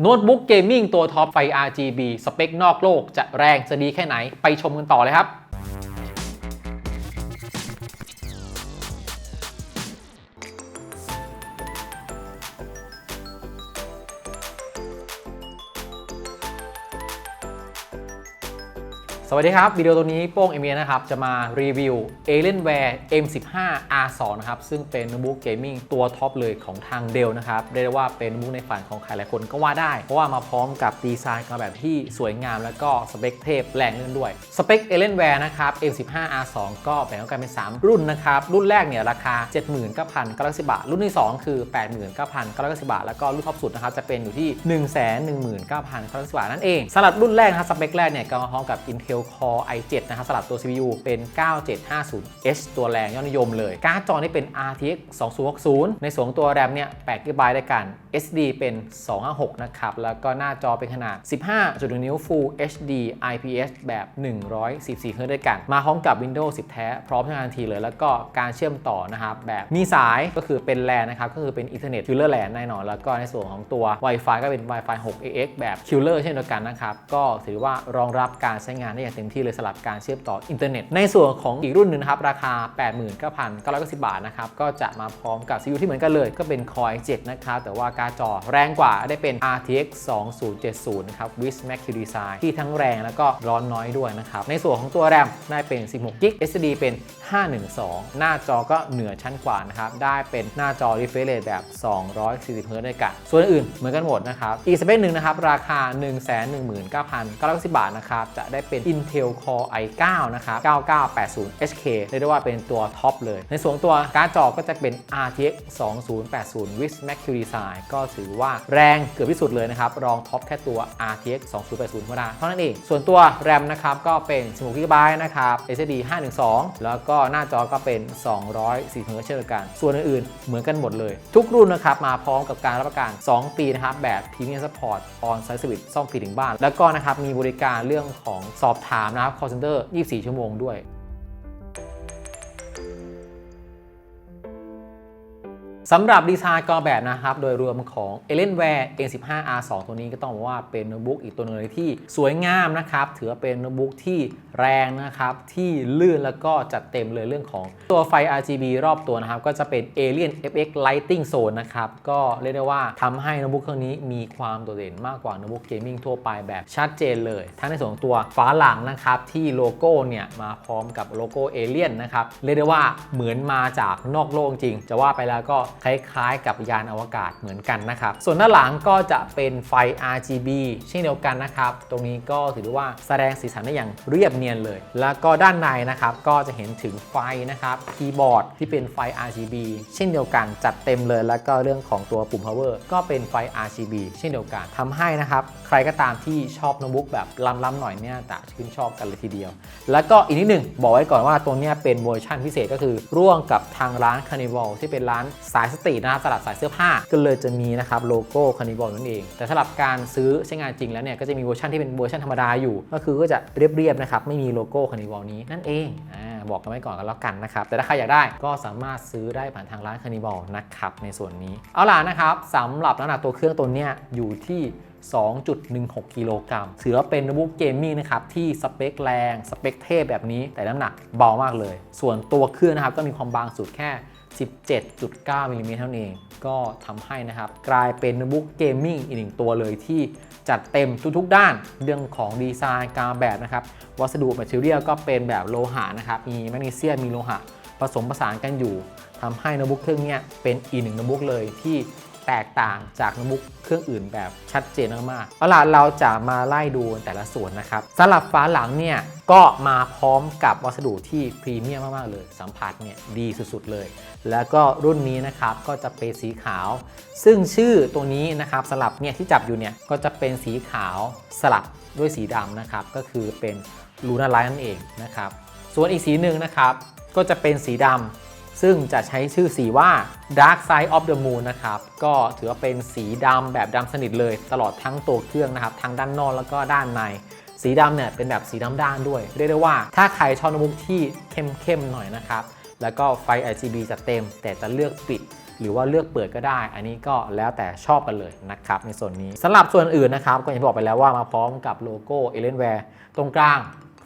โน้ตบุ๊กเกมมิ่งตัวท็อปไฟ RGB สเปคนอกโลกจะแรงจะดีแค่ไหน ไปชมกันต่อเลยครับ สวัสดีครับ วิดีโอตัวนี้โป้งเอเมียนะครับ จะมารีวิว Alienware M15 R2 นะครับ ซึ่งเป็นโน้ตบุ๊กเกมมิ่งตัวท็อปเลยของทางเดลนะครับ เรียกได้ว่าเป็นโน้ตบุ๊กในฝันของใครหลายคนก็ว่าได้ เพราะว่ามาพร้อมกับดีไซน์มาแบบที่สวยงาม แล้วก็สเปคเทพแรงขึ้นด้วย สเปค Alienware นะครับ M15 R2 ก็แบ่งออกกันเป็น 3 รุ่นนะครับ รุ่นแรกเนี่ยราคา 79,990 บาท รุ่นที่ 2 คือ 89,990 บาท แล้วก็รุ่นท็อปสุดนะครับจะเป็นอยู่ที่ 119,990 บาทนั่นเองสำหรับรุ่นแรกนะครับสเปคแรกเนี่ยก็มาพร้อมกับ Intel Core i7 นะครับสลับตัว CPU เป็น 9750H ตัวแรงยอดนิยมเลย การ์ดจอนี่เป็น RTX 2060 ในส่วนตัว RAM เนี่ย8 GB ได้กัน SD เป็น 256 นะครับ แล้วก็หน้าจอเป็นขนาด 15.1 นิ้ว Full HD IPS แบบ 144 เฮิร์ตด้วยกัน มาพร้อมกับ Windows 10 แท้ พร้อมใช้งานทีเลย แล้วก็การเชื่อมต่อนะครับ แบบมีสายก็คือเป็น LAN นะครับ ก็คือเป็น Ethernet Killer LAN แน่นอน แล้วก็ในส่วนของตัว Wi-Fi ก็เป็น Wi-Fi 6 AX แบบ Killer เช่นเดียวกันนะครับ ก็ถือว่ารองรับการใช้งานได้อย่างเต็มที่เลยสำหรับการเชื่อมต่ออินเทอร์เน็ต ในส่วนของอีกรุ่นหนึ่งนะครับราคา 89,990 บาทนะครับก็จะมาพร้อมกับ CPU ที่เหมือนกันเลย ก็เป็น Core 7นะครับแต่ว่าการ์ดจอแรงกว่าได้เป็น RTX 2070นะครับ with Mac Q Design ที่ทั้งแรงแล้วก็ร้อนน้อยด้วยนะครับในส่วนของตัว RAM ได้เป็น 16 GB SSD เป็น 512 หน้าจอก็เหนือชั้นกว่านะครับได้เป็นหน้าจอ refresh rate แบบ 240 Hz ด้วยกันส่วนอื่นเหมือนกันหมดนะครับอีกสเปคหนึ่งนะครับราคา 119,990 บาทนะครับจะได้เป็น Intel Core i9 นะครับ 9980HK เรียกได้ว่าเป็นตัวท็อปเลย ในส่วนตัวการ์ดจอก็จะเป็น RTX 2080 with Mac Q Design ก็ถือว่าแรงเกือบที่สุดเลยนะครับ รองท็อปแค่ตัว RTX 2080ก็ได้เท่านั้นเอง ส่วนตัว RAM นะครับ ก็เป็น16 GB นะครับ SSD 512 แล้วก็หน้าจอก็เป็น 240 Hz เช่นเดียวกัน ส่วนอื่นๆ เหมือนกันหมดเลย ทุกรุ่นนะครับ มาพร้อมกับการรับประกัน 2 ปีนะครับ แบบ Premium Support On Site Service ซ่อมฟรีถึงบ้าน แล้วก็นะครับ มีบริการเรื่องของสอบถามนะครับ call center 24 ชั่วโมงด้วย สำหรับดีไซน์กอแบบนะครับ โดยรวมของ Alienware A15R2 ตัวนี้ก็ต้องบอกว่าเป็นโน้ตบุ๊กอีกตัวหนึงเลยที่สวยงามนะครับ ถือว่าเป็นโน้ตบุ๊กที่แรงนะครับ ที่ลื่นแล้วก็จัดเต็มเลยเรื่องของตัวไฟ RGB รอบตัวนะครับ ก็จะเป็น Alien FX Lighting Zone นะครับ ก็เรียกได้ว่าทำให้โน้ตบุ๊กเครื่องนี้มีความโดดเด่นมากกว่าโน้ตบุ๊กเกมมิ่งทั่วไปแบบชัดเจนเลย ทั้งในส่วนของตัวฝาหลังนะครับที่โลโก้เนี่ยมาพร้อมกับโลโก้เอเลียนนะครับเรียกได้ว่าเหมือนมาจากนอกโลกจริง จะว่าไปแล้วก็คล้ายๆ กับยานอวกาศเหมือนกันนะครับ ส่วนด้าหลังก็จะเป็นไฟ RGB เช่นเดียวกันนะครับ ตรงนี้ก็ถือว่าแสดงสีสันได้อย่างเรียบเนียนเลย แล้วก็ด้านในนะครับก็จะเห็นถึงไฟนะครับคีย์บอร์ดที่เป็นไฟ RGB เช่นเดียวกันจัดเต็มเลย แล้วก็เรื่องของตัวปุ่ม power ก็เป็นไฟ RGB เช่นเดียวกันทำให้นะครับใครก็ตามที่ชอบโน้ตบุ๊กแบบล้ำๆหน่อยเนี่ยจะชื่นชอบกันเลยทีเดียว แล้วก็อีกนิดหนึ่งบอกไว้ก่อนว่าตัวเนี้ยเป็นเวอร์ชันพิเศษก็คือร่วมกับทางร้าน Carnival ที่เป็นร้านสาายสตรีทนะครับสลับสายเสื้อผ้าก็เลยจะมีนะครับโลโก้ Carnival นั่นเอง แต่สำหรับการซื้อใช้งานจริงแล้วเนี่ยก็จะมีเวอร์ชันที่เป็นเวอร์ชันธรรมดาอยู่ ก็คือก็จะเรียบๆนะครับไม่มีโลโก้ Carnival นี้นั่นเองอ่าบอกกันไว้ก่อนกันแล้วกันนะครับแต่ถ้าใครอยากได้ก็สามารถซื้อได้ผ่านทางร้าน Carnival นะครับในส่วนนี้เอาล่ะนะครับสำหรับน้ำหนักตัวเครื่องตัวเนี้ยอยู่ที่2.16 กิโลกรัมถือว่าเป็นโน้ตบุ๊กเกมมิ่งนะครับ ที่สเปคแรง สเปคเทพแบบนี้ แต่น้ำหนักเบามากเลย ส่วนตัวเครื่องนะครับ ก็มีความบางสุดแค่ 17.9มิลลิเมตรเท่านั้นเอง ก็ทำให้นะครับ กลายเป็นโน้ตบุ๊กเกมมิ่งอีกหนึ่งตัวเลยที่จัดเต็มทุกๆด้าน เรื่องของดีไซน์การแบบนะครับ วัสดุแมทเทียลก็เป็นแบบโลหะนะครับ มีแมกนีเซียมมีโลหะ ผสมผสานกันอยู่ทำให้โน้ตบุ๊กเครื่องนี้เป็นอีกหนึ่งโน้ตบุ๊กเลยที่ แตกต่างจากโน้ตบุ๊กเครื่องอื่นแบบชัดเจนมากๆเอาล่ะเราจะมาไล่ดูแต่ละส่วนนะครับสำหรับฝาหลังเนี่ยก็มาพร้อมกับวัสดุที่พรีเมียมมาก ๆ เลย สัมผัสเนี่ยดีสุด ๆ เลย แล้วก็รุ่นนี้นะครับก็จะเป็นสีขาว ซึ่งชื่อตัวนี้นะครับสลับเนี่ยที่จับอยู่เนี่ยก็จะเป็นสีขาวสลับด้วยสีดำนะครับก็คือเป็นลูน่าไลท์นั่นเองนะครับส่วนอีกสีหนึ่งนะครับก็จะเป็นสีดำ ซึ่งจะใช้ชื่อสีว่า Dark Side of the Moon นะครับ ก็ถือว่าเป็นสีดำแบบดำสนิทเลย ตลอดทั้งตัวเครื่องนะครับ ทั้งด้านนอกแล้วก็ด้านใน สีดำเนี่ยเป็นแบบสีดำด้านด้วย เรียกได้ว่าถ้าใครชอบโน้ตบุ๊กที่เข้มๆหน่อยนะครับ แล้วก็ไฟ RGB จะเต็ม แต่จะเลือกปิดหรือว่าเลือกเปิดก็ได้ อันนี้ก็แล้วแต่ชอบกันเลยนะครับในส่วนนี้สำหรับส่วนอื่นนะครับก็อย่างที่บอกไปแล้วว่ามาพร้อมกับโลโก้ a l i e n w a r e ตรงกลาง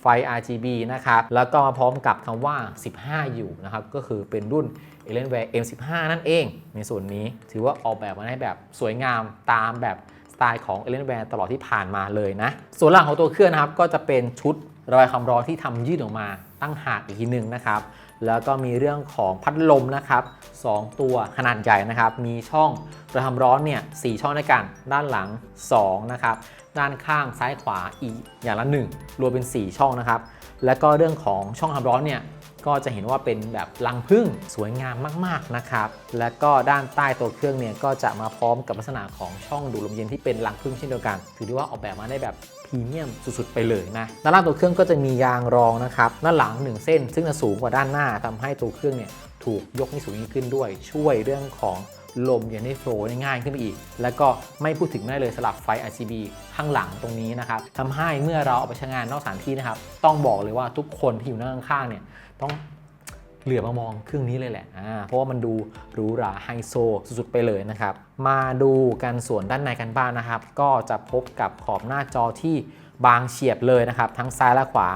ฟ RGB นะครับ แล้วก็มาพร้อมกับคำว่า 15 อยู่นะครับ ก็คือเป็นรุ่น a l i e n w a r e M15 นั่นเอง ในส่วนนี้ถือว่าออกแบบมาให้แบบสวยงามตามแบบสไตล์ของ a l i e n w a r e ตลอดที่ผ่านมาเลยนะ ส่วนหลังของตัวเครื่องนะครับ ก็จะเป็นชุดระบายความร้อนที่ทำยืดออกมาตั้งหากอีกทีหนึ่งนะครับ แล้วก็มีเรื่องของพัดลมนะครับ 2 ตัวขนาดใหญ่นะครับ มีช่องระบายความร้อนเนี่ยสช่องด้วยกันด้านหลัง2นะครับ ด้านข้างซ้ายขวาอีกอย่างละ1รวมเป็น 4 ช่องนะครับ แล้วก็เรื่องของช่องความร้อนเนี่ยก็จะเห็นว่าเป็นแบบรังผึ้งสวยงามมากๆนะครับ และก็ด้านใต้ตัวเครื่องเนี่ยก็จะมาพร้อมกับลักษณะของช่องดูดลมเย็นที่เป็นรังผึ้งเช่นเดียวกัน ถือได้ว่าออกแบบมาได้แบบพรีเมียมสุดๆไปเลยนะด้านล่างตัวเครื่องก็จะมียางรองนะครับด้านหลัง 1 เส้น ซึ่งจะสูงกว่าด้านหน้าทำให้ตัวเครื่องเนี่ยถูกยกให้สูงยิ่งขึ้นด้วย ช่วยเรื่องของ ลมย็นให้โฟลว์ได้ง่ายขึ้นไปอีก แล้วก็ไม่พูดถึงไม่ได้เลยสลับไฟ RGB ข้างหลังตรงนี้นะครับทำให้เมื่อเราเอาไปใช้งานนอกสถานที่นะครับ ต้องบอกเลยว่าทุกคนที่อยู่นั่งข้างๆเนี่ยต้องเหลือบมามองเครื่องนี้เลยแหละ อ่า เพราะว่ามันดูหรูหราไฮโซสุดๆไปเลยนะครับ มาดูกันส่วนด้านในกันบ้างนะครับ ก็จะพบกับขอบหน้าจอที่บางเฉียบเลยนะครับ ทั้งซ้ายและขวา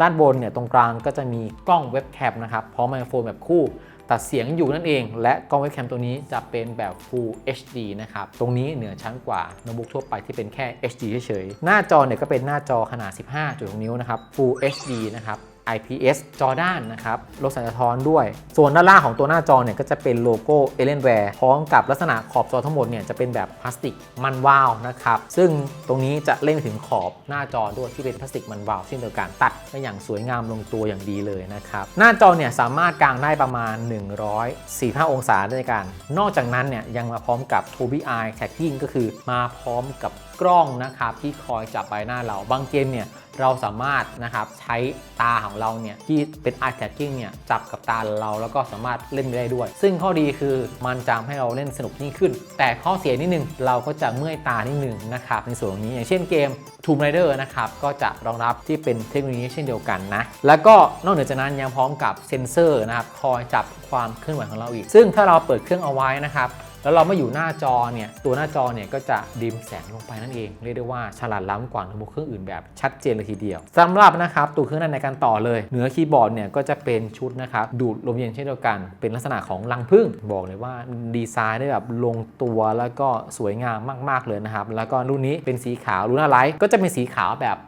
ด้านบนเนี่ยตรงกลางก็จะมีกล้องเว็บแคมนะครับ พร้อมไมโครโฟนแบบคู่ ตัดเสียงอยู่นั่นเอง และกล้องเว็บแคมตัวนี้จะเป็นแบบ Full HD นะครับ ตรงนี้เหนือชั้นกว่าโน้ตบุ๊กทั่วไปที่เป็นแค่ HD เฉยๆ หน้าจอเนี่ยก็เป็นหน้าจอขนาด 15.6 นิ้วนะครับ Full HD นะครับ IPS จอด้านนะครับลดสัญญาณสะท้อนด้วย ส่วนด้านล่างของตัวหน้าจอเนี่ยก็จะเป็นโลโก้ a l i e n w a r e พร้อมกับลักษณะขอบจอทั้งหมดเนี่ยจะเป็นแบบพลาสติกมันวาวนะครับ ซึ่งตรงนี้จะเล่นถึงขอบหน้าจอด้วยที่เป็นพลาสติกมันวาวเช่นเดียวกันตัดได้อย่างสวยงามลงตัวอย่างดีเลยนะครับหน้าจอเนี่ยสามารถกางได้ประมาณ 145 องศาด้วยกัน นอกจากนั้นเนี่ยยังมาพร้อมกับ Tobii Eye Tracking ก็คือมาพร้อมกับกล้องนะครับที่คอยจับใบหน้าเราบางเกมเนี่ย เราสามารถนะครับใช้ตาของเราเนี่ยที่เป็น eye tracking เนี่ยจับกับตาเราแล้วก็สามารถเล่นได้ด้วย ซึ่งข้อดีคือมันจะทำให้เราเล่นสนุกยิ่งขึ้น แต่ข้อเสียนิดนึงเราก็จะเมื่อยตานิดนึงนะครับในส่วนนี้อย่างเช่นเกม Tomb Raider นะครับก็จะรองรับที่เป็นเทคโนโลยีเช่นเดียวกันนะแล้วก็นอกเหนือจากนั้นยังพร้อมกับเซ็นเซอร์นะครับคอยจับความเคลื่อนไหวของเราอีก ซึ่งถ้าเราเปิดเครื่องเอาไว้นะครับ แล้วเราม่อยู่หน้าจอเนี่ยตัวหน้าจอเนี่ยก็จะดิมแสงลงไปนั่นเอง เรียกได้ว่าฉลาดล้ำกว่าโน้ตบุ๊กเครื่องอื่นแบบชัดเจนเลยทีเดียวสำหรับนะครับตัวเครื่องด้นในการต่อเลยเหนือคีย์บอร์ดเนี่ยก็จะเป็นชุดนะครับดูดลมเย็นเช่นเดียวกัน เป็นลักษณะของรังผึ้งบอกเลยว่าดีไซน์ได้แบบลงตัวแล้วก็สวยงามมาก ๆเลยนะครับแล้วก็รุ่นนี้เป็นสีขาวรุ่นอะไรก็จะเป็นสีขาวแบบ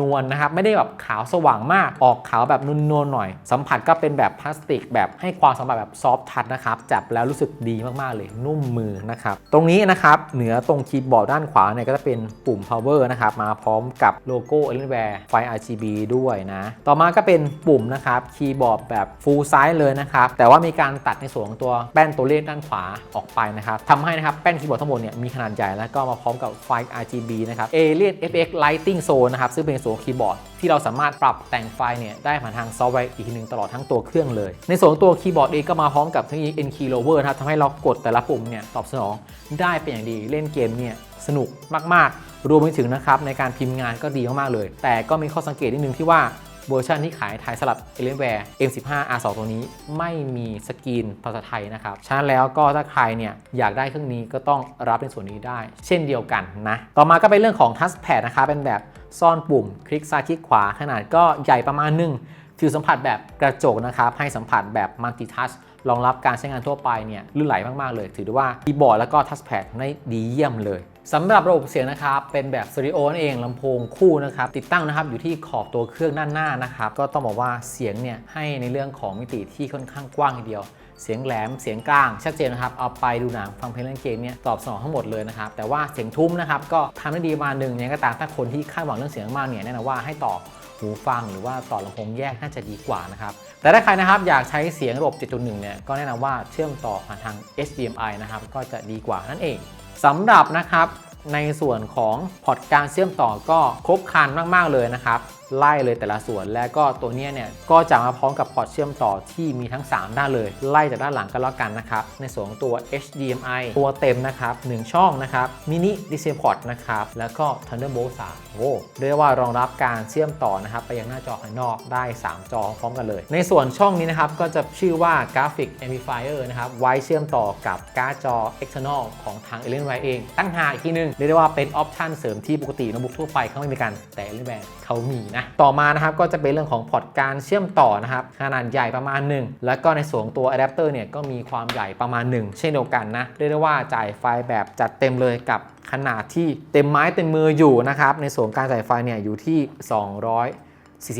นวลๆนะครับไม่ได้แบบขาวสว่างมากออกขาวแบบนวลๆหน่อย สัมผัสก็เป็นแบบพลาสติก แบบให้ความสัมผัสแบบซอฟทัชนะครับจับแล้วรู้สึกดีมากๆเลยนุ่มมือนะครับตรงนี้นะครับเหนือตรงคีย์บอร์ดด้านขวาเนี่ยก็จะเป็นปุ่ม power นะครับมาพร้อมกับโลโก้ Alienware ไฟ RGB ด้วยนะ ต่อมาก็เป็นปุ่มนะครับคีย์บอร์ดแบบ full size เลยนะครับแต่ว่ามีการตัดในส่วนของตัวแป้นตัวเลขด้านขวาออกไปนะครับทำให้นะครับแป้นคีย์บอร์ดทั้งหมดเนี่ยมีขนาดใหญ่แล้วก็มาพร้อมกับไฟ RGB นะครับ Alien FX Lighting Zone นะครับซึ่งเป็นส่วนคีย์บอร์ดที่เราสามารถปรับแต่งไฟเนี่ยได้ผ่านทางซอฟต์แวร์อีกทีหนึ่งตลอดทั้งตัวเครื่องเลย ในส่วนตัวคีย์บอร์ดเองก็มาพร้อมกับเทคโนโลยี N key lower นะครับทำให้เรากดแต่ละปุ่มเนี่ยตอบสนองได้เป็นอย่างดีเล่นเกมเนี่ยสนุกมากๆ รวมไปถึงนะครับในการพิมพ์งานก็ดีมากๆเลย แต่ก็มีข้อสังเกตนิดนึงที่ว่าเวอร์ชันที่ขายไทยสำหรับ Alienware M15 R2 ตัวนี้ไม่มีสกรีนภาษาไทยนะครับ ฉะนั้นแล้วก็ถ้าใครเนี่ยอยากได้เครื่องนี้ก็ต้องรับในส่วนนี้ได้ เช่นเดียวกันนะ ต่อมาก็เป็นเรื่องของ Touchpad นะครับเป็นแบบซ่อนปุ่ม คลิกซ้ายคลิกขวาขนาดก็ใหญ่ประมาณหนึงฟิลสัมผัสแบบกระจกนะครับ ให้สัมผัสแบบมัลติทัช รองรับการใช้งานทั่วไปเนี่ยลื่นไหลมาก ๆ เลย ถือได้ว่าคีย์บอร์ดแล้วก็ทัชแพดได้ดีเยี่ยมเลยสำหรับระบบเสียงนะครับ เป็นแบบสตอริโอนั่นเองลำโพงคู่นะครับ ติดตั้งนะครับอยู่ที่ขอบตัวเครื่องด้านหน้านะครับ ก็ต้องบอกว่าเสียงเนี่ยให้ในเรื่องของมิติที่ค่อนข้างกว้างทีเดียว เสียงแหลมเสียงกลางชัดเจนนะครับ เอาไปดูหนังฟังเพลงเล่นเกมเนี่ยตอบสนองทั้งหมดเลยนะครับ แต่ว่าเสียงทุ้มนะครับก็ทำได้ดีมาหนึ่งยังไงก็ตามถ้าคนที่คาดหวังเรื่องเสียงมากเนี่ยแน่นอนว่าให้ต่อหูฟังหรือว่าต่อลำโพงแยกน่าจะดีกว่านะครับ แต่ถ้าใครนะครับอยากใช้เสียงระบบ 7.1 เนี่ยก็แนะนำว่าเชื่อมต่อผ่านทาง HDMI นะครับก็จะดีกว่านั่นเองสำหรับนะครับในส่วนของพอร์ตการเชื่อมต่อก็ครบครันมาก ๆ เลยนะครับ ไล่เลยแต่ละส่วน แล้วก็ตัวนี้เนี่ยก็จะมาพร้อมกับพอร์ตเชื่อมต่อที่มีทั้ง 3 ด้านเลย ไล่จากด้านหลังก็แล้วกันนะครับ ในส่วนของตัว HDMI ตัวเต็มนะครับ 1 ช่องนะครับมินิ Display Port นะครับ แล้วก็ Thunderbolt 3โอ้เรียกว่ารองรับการเชื่อมต่อนะครับ ไปยังหน้าจอภายนอกได้ 3 จอพร้อมกันเลย ในส่วนช่องนี้นะครับ ก็จะชื่อว่า Graphic Amplifier นะครับ ไว้เชื่อมต่อกับการ์ดจอ external ของทาง Alienware เอง ตั้งหากอีกทีนึงเรียกได้ว่าเป็นออปชันเสริมที่ปกติโน้ตบุ๊กทั่วไปเขาไม่มีกันแต่ Alienware เขามีนะต่อมานะครับก็จะเป็นเรื่องของพอร์ตการเชื่อมต่อนะครับขนาดใหญ่ประมาณหนึ่งแล้วก็ในส่วนตัวอะแดปเตอร์เนี่ยก็มีความใหญ่ประมาณหนึ่งเช่นเดียวกันนะเรียกได้ว่าจ่ายไฟแบบจัดเต็มเลยกับขนาดที่เต็มไม้เต็มมืออยู่นะครับในส่วนการจ่ายไฟเนี่ยอยู่ที่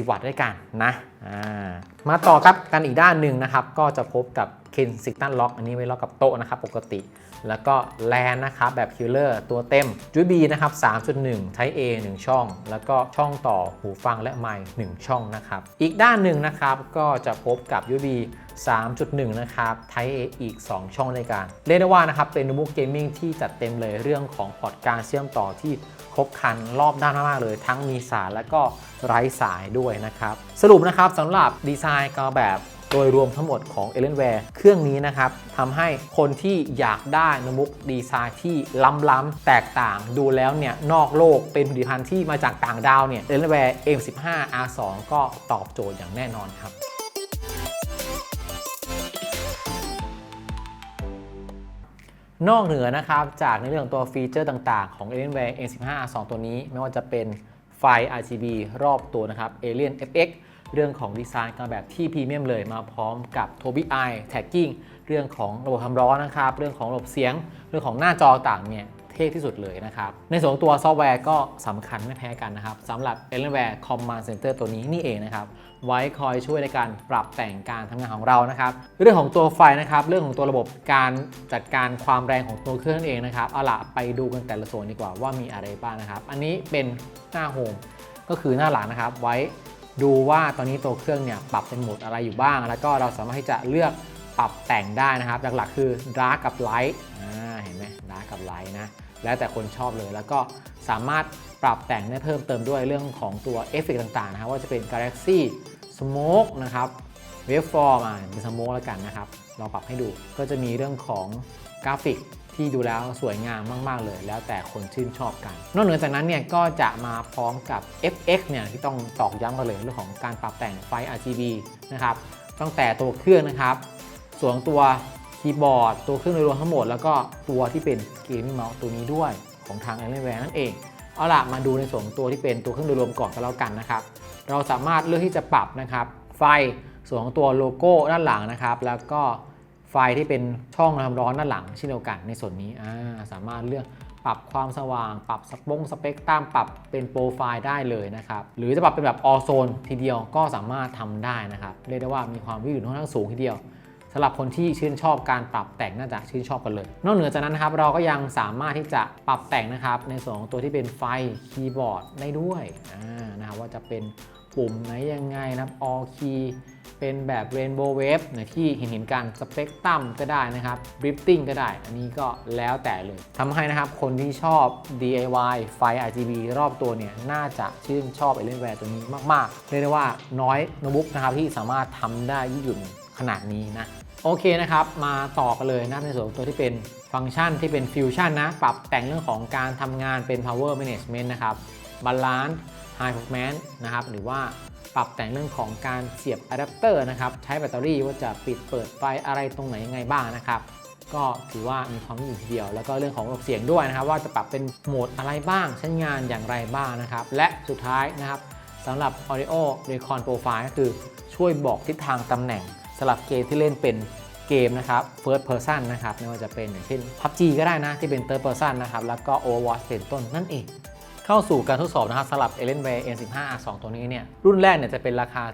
240 วัตต์ด้วยกันนะามาต่อครับกันอีกด้านหนึ่งนะครับ ก็จะพบกับเคนซิ t ตันล็อกอันนี้ไว้ล็อกกับโต๊ะนะครับปกติ แล้วก็แลนนะครับแบบคิลเลอร์ตัวเต็ม USB นะครับ 3.1 Type A 1ช่อง แล้วก็ช่องต่อหูฟังและไมค์1ช่องนะครับ อีกด้านหนึ่งนะครับก็จะพบกับ USB 3.1 นะครับ Type A อีก 2 ช่องในการ เรียกได้ว่านะครับ เป็นโน้ตบุ๊กเกมมิ่งที่จัดเต็มเลยเรื่องของพอร์ตการเชื่อมต่อที่ครบครันรอบด้านมากๆเลย ทั้งมีสายและก็ไร้สายด้วยนะครับ สรุปนะครับสำหรับดีไซน์ก็แบบ โดยรวมทั้งหมดของ Alienware เครื่องนี้นะครับทำให้คนที่อยากได้โน้ตบุ๊กดีไซน์ที่ล้ำๆแตกต่างดูแล้วเนี่ยนอกโลกเป็นผลิตภัณฑ์ที่มาจากต่างดาวเนี่ย Alienware M15 R2 ก็ตอบโจทย์อย่างแน่นอนครับนอกเหนือนะครับจากในเรื่องตัวฟีเจอร์ต่างๆ ของ Alienware A15 R2 ตัวนี้ ไม่ว่าจะเป็นไฟ RGB รอบตัวนะครับ Alien FX เรื่องของดีไซน์การแบบที่พรีเมียมเลยมาพร้อมกับ Tobii Eye Tagging เรื่องของระบบความร้อนนะครับ เรื่องของระบบเสียง เรื่องของหน้าจอต่างเนี่ยเท่ที่สุดเลยนะครับ ในส่วนของตัวซอฟต์แวร์ก็สำคัญไม่แพ้กันนะครับสำหรับ Alienware Command Center ตัวนี้นี่เองนะครับ ไว้คอยช่วยในการปรับแต่งการทำงานของเรานะครับ เรื่องของตัวไฟนะครับ เรื่องของตัวระบบการจัดการความแรงของตัวเครื่องนั่นเองนะครับ เอาละไปดูกันแต่ละส่วนดีกว่าว่ามีอะไรบ้างนะครับ อันนี้เป็นหน้าโฮมก็คือหน้าหลังนะครับ ไว้ ดูว่าตอนนี้ตัวเครื่องเนี่ยปรับเป็นโหมดอะไรอยู่บ้าง แล้วก็เราสามารถที่จะเลือกปรับแต่งได้นะครับ หลักๆ คือ Dark กับ Light อ่าเห็นไหม Dark กับ Light นะ แล้วแต่คนชอบเลย แล้วก็สามารถปรับแต่งได้เพิ่มเติมด้วยเรื่องของตัวเอฟเฟกต่างๆนะครับว่าจะเป็น Galaxy Smoke นะครับ Waveform เป็น Smoke แล้วกันนะครับ เราปรับให้ดูก็จะมีเรื่องของกราฟิก ที่ดูแล้วสวยงามมาก ๆ เลย แล้วแต่คนชื่นชอบกัน นอกเหนือจากนั้นเนี่ยก็จะมาพร้อมกับ FX เนี่ยที่ต้องตอกย้ำกันเลยเรื่องของการปรับแต่งไฟ RGB นะครับตั้งแต่ตัวเครื่องนะครับส่วนตัวคีย์บอร์ด ตัวเครื่องโดยรวมทั้งหมด แล้วก็ตัวที่เป็นเกมมิ่งเมาส์ตัวนี้ด้วยของทาง Alienware นั่นเอง เอาล่ะมาดูในส่วนตัวที่เป็นตัวเครื่องโดยรวมก่อนก็แล้วกันนะครับ เราสามารถเลือกที่จะปรับนะครับไฟส่วนของตัวโลโก้ด้านหลังนะครับ แล้วก็ ฟที่เป็นช่องความร้อนด้านหลังเช่นเดียวกันในส่วนนี้สามารถเลือกปรับความสว่าง ปรับสปงสเปกตรัมปรับเป็นโปรไฟล์ได้เลยนะครับ หรือจะปรับเป็นแบบออโซนทีเดียวก็สามารถทำได้นะครับ เรียกได้ว่ามีความยืดหยุ่นค่อนข้างสูงทีเดียวสำหรับคนที่ชื่นชอบการปรับแต่งน่าจะชื่นชอบกันเลย นอกเหนือจากนั้นนะครับเราก็ยังสามารถที่จะปรับแต่งนะครับ ในส่วนของตัวที่เป็นไฟคีย์บอร์ดได้ด้วยนะครับว่าจะเป็น ปุ่มไหนยังไงนะครับ all key เป็นแบบ rainbow wave นะที่เห็นเห็นๆกันสเปกตรัมก็ได้นะครับ drifting ก็ได้ อันนี้ก็แล้วแต่เลยทำให้นะครับคนที่ชอบ DIY ไฟ RGB รอบตัวเนี่ย น่าจะชื่นชอบ Alienware ตัวนี้มาก ๆ เรียกได้ว่าน้อยโน้ตบุ๊กนะครับที่สามารถทำได้ยืดหยุ่นขนาดนี้นะโอเคนะครับ มาต่อกันเลยนะในส่วนของตัวที่เป็นฟังก์ชันที่เป็นฟิวชั่นนะ ปรับแต่งเรื่องของการทำงานเป็น power management นะครับ balance high performance นะครับหรือว่าปรับแต่งเรื่องของการเสียบอะแดปเตอร์นะครับใช้แบตเตอรี่ว่าจะปิดเปิดไฟอะไรตรงไหนยังไงบ้างนะครับก็ถือว่ามีความยืดหยุ่นทีเดียว แล้วก็เรื่องของระบบเสียงด้วยนะครับว่าจะปรับเป็นโหมดอะไรบ้างใช้งานอย่างไรบ้างนะครับและสุดท้ายนะครับสำหรับ Audio Recon Profile ก็คือช่วยบอกทิศทางตำแหน่งสำหรับเกมที่เล่นเป็นเกมนะครับ First Person นะครับไม่ว่าจะเป็นอย่างเช่น PUBG ก็ได้นะที่เป็น Third Person นะครับแล้วก็ Overwatch เป็นต้นนั่นเอง เข้าสู่การทดสอบนะครับสำหรับ Alienware N15 R2 ตัวนี้เนี่ยรุ่นแรกเนี่ยจะเป็นราคา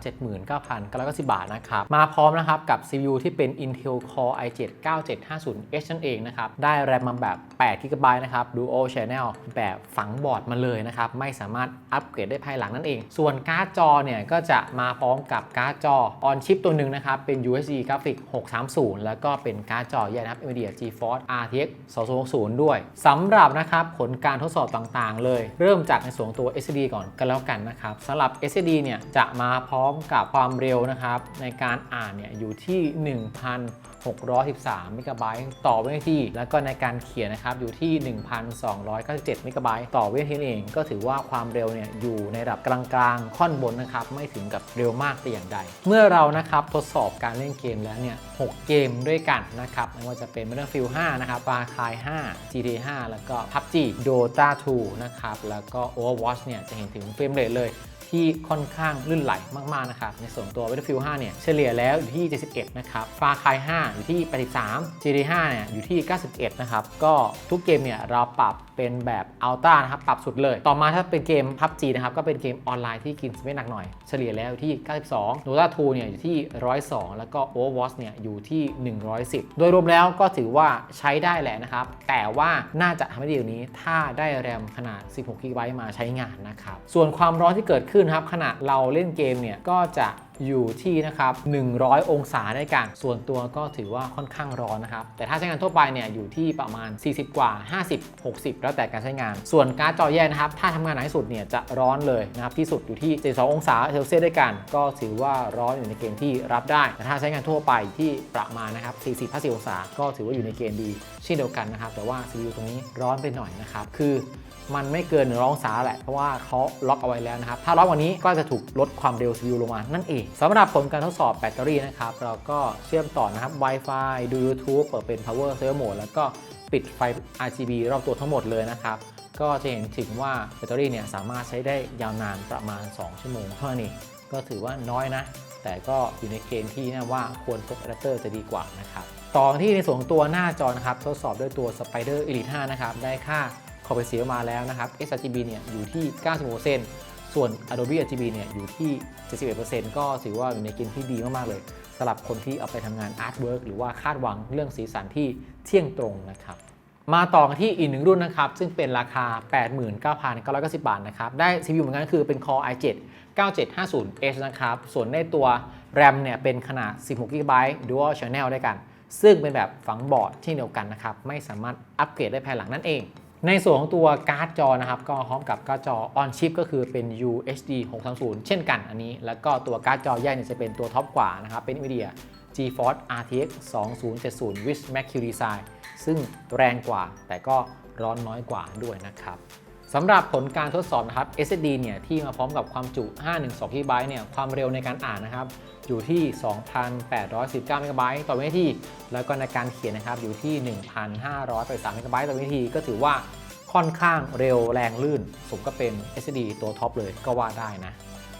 79,990 บาทนะครับมาพร้อมนะครับกับ CPU ที่เป็น Intel Core i7 9750H นั่นเองนะครับได้แรมมาแบบ8 GB นะครับ Dual Channel แบบฝังบอร์ดมาเลยนะครับไม่สามารถอัปเกรดได้ภายหลังนั่นเอง ส่วนการ์ดจอเนี่ยก็จะมาพร้อมกับการ์ดจอ on chip ตัวหนึ่งนะครับเป็น UHD Graphic 630 แล้วก็เป็นการ์ดจอแยกนะครับ NVIDIA GeForce RTX 2060 ด้วยสำหรับนะครับผลการทดสอบต่างๆ เลยเริ่มจากในส่วนตัว SSD ก่อนกันแล้วกันนะครับสำหรับ SSD เนี่ยจะมาพร้อมกับความเร็วนะครับในการอ่านเนี่ยอยู่ที่ 613 เมกะไบต์ต่อวินาที แล้วก็ในการเขียนนะครับอยู่ที่ 1,297 เมกะไบต์ต่อวินาทีนั่นเอง ก็ถือว่าความเร็วเนี่ยอยู่ในระดับกลางๆ ค่อนบนนะครับ ไม่ถึงกับเร็วมากแต่อย่างใด เมื่อเรานะครับทดสอบการเล่นเกมแล้วเนี่ย 6 เกมด้วยกันนะครับ ไม่ว่าจะเป็น Battlefield 5 นะครับ Far Cry 5 GTA 5 แล้วก็ PUBG Dota 2 นะครับ แล้วก็ Overwatch เนี่ยจะเห็นถึงเฟรมเรทเลย ที่ค่อนข้างลื่นไหลมากๆนะครับในส่วนตัว Battlefield 5เนี่ยเฉลี่ยแล้วอยู่ที่ 71 นะครับ Far Cry 5 อยู่ที่ 83 GTA 5เนี่ยอยู่ที่ 91 นะครับ ก็ทุกเกมเนี่ยเราปรับเป็นแบบอัลต้านะครับปรับสุดเลย ต่อมาถ้าเป็นเกม PUBG นะครับก็เป็นเกมออนไลน์ที่กินสเปคหนักหน่อย เฉลี่ยแล้วที่ 92 Dota 2เนี่ยอยู่ที่ 102 แล้วก็ Overwatch เนี่ยอยู่ที่ 110 โดยรวมแล้วก็ถือว่าใช้ได้แหละนะครับ แต่ว่าน่าจะทำให้ดีกว่านี้ถ้าได้แรมขนาด 16 GB มาใช้งานนะครับ ส่วนความร้อนที่เกิดขึ้นครับขณะเราเล่นเกมเนี่ยก็จะ อยู่ที่นะครับ 100 องศาได้กัน ส่วนตัวก็ถือว่าค่อนข้างร้อนนะครับ แต่ถ้าใช้งานทั่วไปเนี่ยอยู่ที่ประมาณ 40 กว่า 50 60 แล้วแต่การใช้งาน ส่วนการ์ดจอแยกนะครับ ถ้าทำงานหนักที่สุดเนี่ยจะร้อนเลยนะครับ ที่สุดอยู่ที่ 72 องศาเซลเซียสด้วยกัน ก็ถือว่าร้อนอยู่ในเกณฑ์ที่รับได้ แต่ถ้าใช้งานทั่วไปที่ประมาณนะครับ 40 50 องศา ก็ถือว่าอยู่ในเกณฑ์ดีเช่นเดียวกันนะครับ แต่ว่า CPU ตรงนี้ร้อนไปหน่อยนะครับ คือ มันไม่เกิน100องศาแหละ เพราะว่าเขาล็อกเอาไว้แล้วนะครับ ถ้าร้อกว่านี้ก็จะถูกลดความเร็ว CPU ลงมา นั่นเองสำหรับผลการทดสอบแบตเตอรี่นะครับ เราก็เชื่อมต่อนะครับ Wi-Fi ดู YouTube เปิดเป็น Power Saver Mode แล้วก็ปิดไฟ RGB รอบตัวทั้งหมดเลยนะครับ ก็จะเห็นถึงว่าแบตเตอรี่เนี่ยสามารถใช้ได้ยาวนานประมาณ 2 ชั่วโมงเท่านั้ก็ถือว่าน้อยนะ แต่ก็อยู่ในเกณฑ์ที่นะว่าควรพกอะแดปเตอร์จะดีกว่านะครับต่อที่ในส่วนตัวหน้าจอนะครับทดสอบด้วยตัว Spider Elite 5 นะครับ ได้ค่า อมเพรสซีมาแล้วนะครับ sRGB เนี่ยอยู่ที่90%ส่วน Adobe RGB เนี่ยอยู่ที่ 71%ก็ถือว่าอยู่ในเกณฑ์ที่ดีมาก ๆ เลยสำหรับคนที่เอาไปทำงาน Artwork หรือว่าคาดหวังเรื่องสีสันที่เที่ยงตรงนะครับมาต่อกันที่อีกหนึ่งรุ่นนะครับ ซึ่งเป็นราคา 89,990 บาทนะครับ ได้ CPU เหมือนกันคือเป็น Core i7 9750H นะครับ ส่วนในตัว RAM เนี่ยเป็นขนาด 16GB Dual Channel ด้วยกัน ซึ่งเป็นแบบฝังบอร์ดเช่เดียวกันนะครับ ไม่สามารถอัปเกรดได้ภายหลังนั่นเอง ในส่วนของตัวการ์ดจอนะครับ ก็พร้อมกับการ์ดจอ on chip ก็คือเป็น UHD 630 เช่นกันอันนี้ แล้วก็ตัวการ์ดจอแยกเนี่ยจะเป็นตัวท็อปกว่านะครับ เป็น NVIDIA GeForce RTX 2070 with Max Q Design ซึ่งแรงกว่าแต่ก็ร้อนน้อยกว่าด้วยนะครับ สำหรับผลการทดสอบนะครับ SSD เนี่ยที่มาพร้อมกับความจุ 512 GB เนี่ยความเร็วในการอ่านนะครับ อยู่ที่ 2,819 MB ต่อวินาที แล้วก็ในการเขียนนะครับอยู่ที่ 1,583 MB ต่อวินาที ก็ถือว่าค่อนข้างเร็วแรงลื่น สมก็เป็น SSD ตัวท็อปเลยก็ว่าได้นะ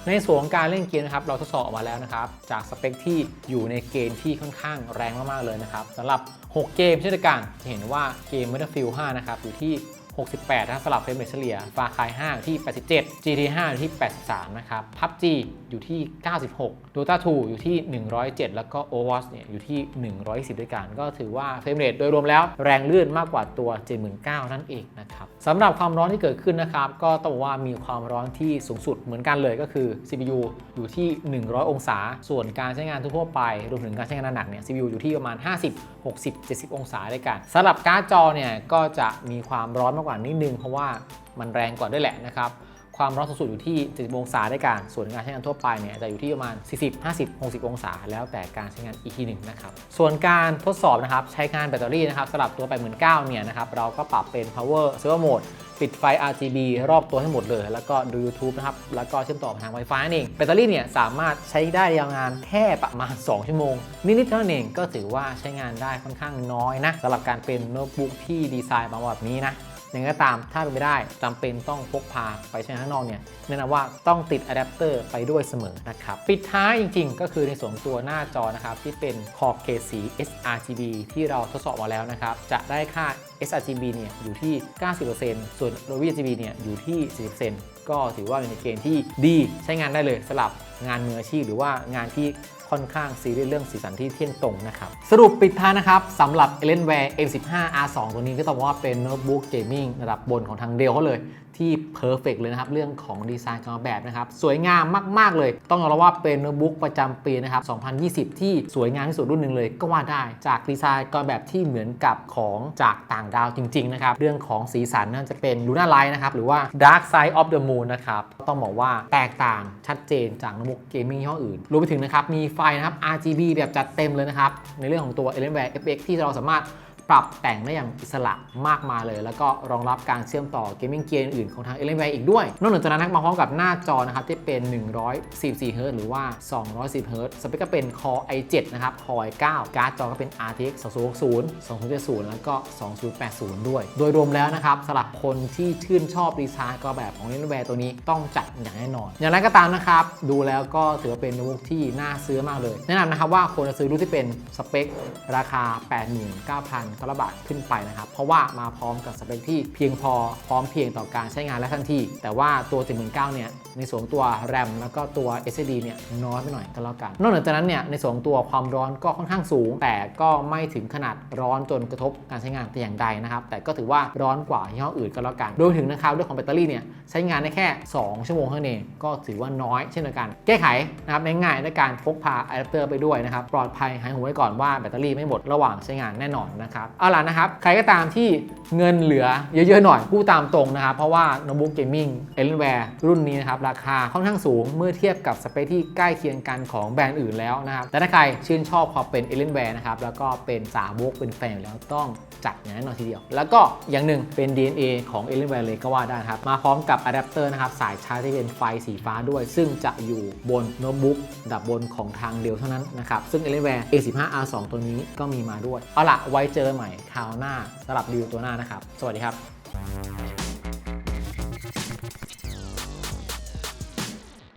ในส่วนของการเล่นเกมนะครับเราทดสอบออกมาแล้วนะครับ จากสเปคที่อยู่ในเกณฑ์ที่ค่อนข้างแรงมากๆเลยนะครับสำหรับ 6 เกมเช่นกันจะเห็นว่าเกม Battlefield 5 นะครับอยู่ที่ 68นะสลับเฟรมเรทเฉลี่ยฟาคาย5ที่ 87 GT5 ที่ 83 นะครับ PUBG อยู่ที่ 96 Dota 2 อยู่ที่ 107 แล้วก็ Overwatch เนี่ยอยู่ที่ 110 ด้วยกัน ก็ถือว่าเฟรมเรทโดยรวมแล้วแรงลื่นมากกว่าตัว 79นั่นเองนะครับสำหรับความร้อนที่เกิดขึ้นนะครับ ก็ต้องบอกว่ามีความร้อนที่สูงสุดเหมือนกันเลยก็คือ CPU อยู่ที่ 100 องศา ส่วนการใช้งานทั่วไป รวมถึงการใช้งานหนักเนี่ย CPU อยู่ที่ประมาณ 50 60 70 องศาด้วยกันสำหรับการ์ดจอเนี่ยก็จะมีความร้อนมากกว่านิดนึงเพราะว่ามันแรงกว่าด้วยแหละนะครับ ความร้อนสูงสุดอยู่ที่70องศาด้วยกันส่วนการใช้งานทั่วไปเนี่ยจะอยู่ที่ประมาณ 40 50 60 องศา แล้วแต่การใช้งานอีกทีหนึ่งนะครับส่วนการทดสอบนะครับใช้งานแบตเตอรี่นะครับสำหรับตัว89เนี่ยนะครับเราก็ปรับเป็น power saver mode ปิดไฟ RGB รอบตัวให้หมดเลย แล้วก็ดู YouTube นะครับ แล้วก็เชื่อมต่อผ่านทาง Wi-Fi นั่นเอง แบตเตอรี่เนี่ยสามารถใช้ได้ยาวนานแค่ประมาณ 2 ชั่วโมง นิดๆเท่านั้นเองก็ถือว่าใช้งานได้ค่อนข้างน้อยนะสำหรับการเป็นโน้ตบุ๊กที่ดีไซน์มาแบบนี้นะ อย่างไรก็ตามถ้าเป็นไม่ได้จำเป็นต้องพกพาไปใช้ข้างนอกเนี่ยแนะนำว่าต้องติดอะแดปเตอร์ไปด้วยเสมอนะครับ ปิดท้ายจริงๆ ก็คือในส่วนตัวหน้าจอนะครับ ที่เป็นขอบเขตสี sRGB ที่เราทดสอบมาแล้วนะครับ จะได้ค่า sRGB เนี่ยอยู่ที่ 90%ส่วน Dolby RGB เนี่ยอยู่ที่ 40%ก็ถือว่าอยู่ในเกณฑ์ที่ดีใช้งานได้เลยสำหรับงานมืออาชีพหรือว่างานที่ ค่อนข้างซีเรียสเรื่องสีสันที่เที่ยงตรงนะครับ สรุปปิดท้ายนะครับสำหรับ Alienware M15 R2 ตัวนี้ก็ต้องบอกว่าเป็นโน้ตบุ๊กเกมมิ่งระดับบนของทางเดลเขาเลยที่เพอร์เฟกเลยนะครับ เรื่องของดีไซน์การออกแบบนะครับ สวยงามมาก ๆ เลย ต้องยอมรับว่าเป็นโน้ตบุ๊กประจำปีนะครับ 2020 ที่สวยงามที่สุดรุ่นหนึ่งเลยก็ว่าได้จากดีไซน์การออกแบบที่เหมือนกับของจากต่างดาวจริง ๆ นะครับ เรื่องของสีสันน่าจะเป็น Luna Light นะครับหรือว่า Dark Side of the Moon นะครับต้องบอกว่าแตกต่างชัดเจนจากโน้ตบุ๊กเกมมิ่งยี่ห้ออื่นรวมไปถึงนะครับมีไฟนะครับ RGB แบบจัดเต็มเลยนะครับในเรื่องของตัว Alienware FX ที่เราสามารถ ปรับแต่งได้อย่างอิสระมากมายเลย แล้วก็รองรับการเชื่อมต่อเกมมิ่งเกียร์อื่นของทาง Alienware อีกด้วย นอกจากนั้นนะมาพร้อมกับหน้าจอนะครับที่เป็น 144 Hz หรือว่า 210 Hz สเปคก็เป็น Core i7 นะครับ Core i9 การ์ดจอก็เป็น RTX 2060 2070 แล้วก็ 2080 ด้วย โดยรวมแล้วนะครับสำหรับคนที่ชื่นชอบดีไซน์ก็แบบของ Alienware ตัวนี้ต้องจัดอย่างแน่นอน อย่างไรก็ตามนะครับดูแล้วก็ถือว่าเป็นโน้ตบุ๊กที่น่าซื้อมากเลย แนะนำนะครับว่าควรจะซื้อรุ่นที่เป็นสเปคราคา 89 89,900บาทขึ้นไปนะครับ เพราะว่ามาพร้อมกับสเปคที่เพียงพอพร้อมเพียงต่อการใช้งานและทันที แต่ว่าตัว1019เนี่ยในส่วนตัว RAM แล้วก็ตัว SSD เนี่ยน้อยไปหน่อยก็แล้วกัน นอกจากนั้นเนี่ยในส่วนตัวความร้อนก็ค่อนข้างสูง แต่ก็ไม่ถึงขนาดร้อนจนกระทบการใช้งานแต่อย่างใดนะครับ แต่ก็ถือว่าร้อนกว่ายี่ห้ออื่นก็แล้วกันรวมถึงนะครับเรื่องของแบตเตอรี่เนี่ยใช้งานได้แค่ 2 ชั่วโมงเท่านั้นเองก็ถือว่าน้อยเช่นเดียวกัน แก้ไขนะครับง่ายๆด้วยการพกพาอะแดปเตอร์ไปด้วยนะครับปลอดภัยหายหัวไว้ก่อนว่าแบตเตอรี่ไม่หมดระหว่างใช้งานแน่นอนนะครับเอาล่ะนะครับ ใครก็ตามที่เงินเหลือเยอะๆหน่อยพูดตามตรงนะครับ เพราะว่าโน้ตบุ๊กเกมมิ่ง Alienware รุ่นนี้นะครับ ราคาค่อนข้างสูงเมื่อเทียบกับสเปคที่ใกล้เคียงกันของแบรนด์อื่นแล้วนะครับแต่ถ้าใครชื่นชอบความเป็น Alienware นะครับแล้วก็เป็นสาวกเป็นแฟนแล้วต้องจัดอย่างแน่นอนทีเดียว แล้วก็อย่างหนึ่งเป็น DNA ของ Alienware เลยก็ว่าได้ครับ มาพร้อมกับอะแดปเตอร์นะครับสายชาร์จที่เป็นไฟสีฟ้าด้วย ซึ่งจะอยู่บนโน้ตบุ๊กดับบนของทางเดียวเท่านั้นนะครับซึ่ง Alienware A15R2 ตัวนี้ก็มีมาด้วยเอาล่ะไว้เจออใหม่คราวหน้าสำหรับดีลตัวหน้านะครับ สวัสดีครับ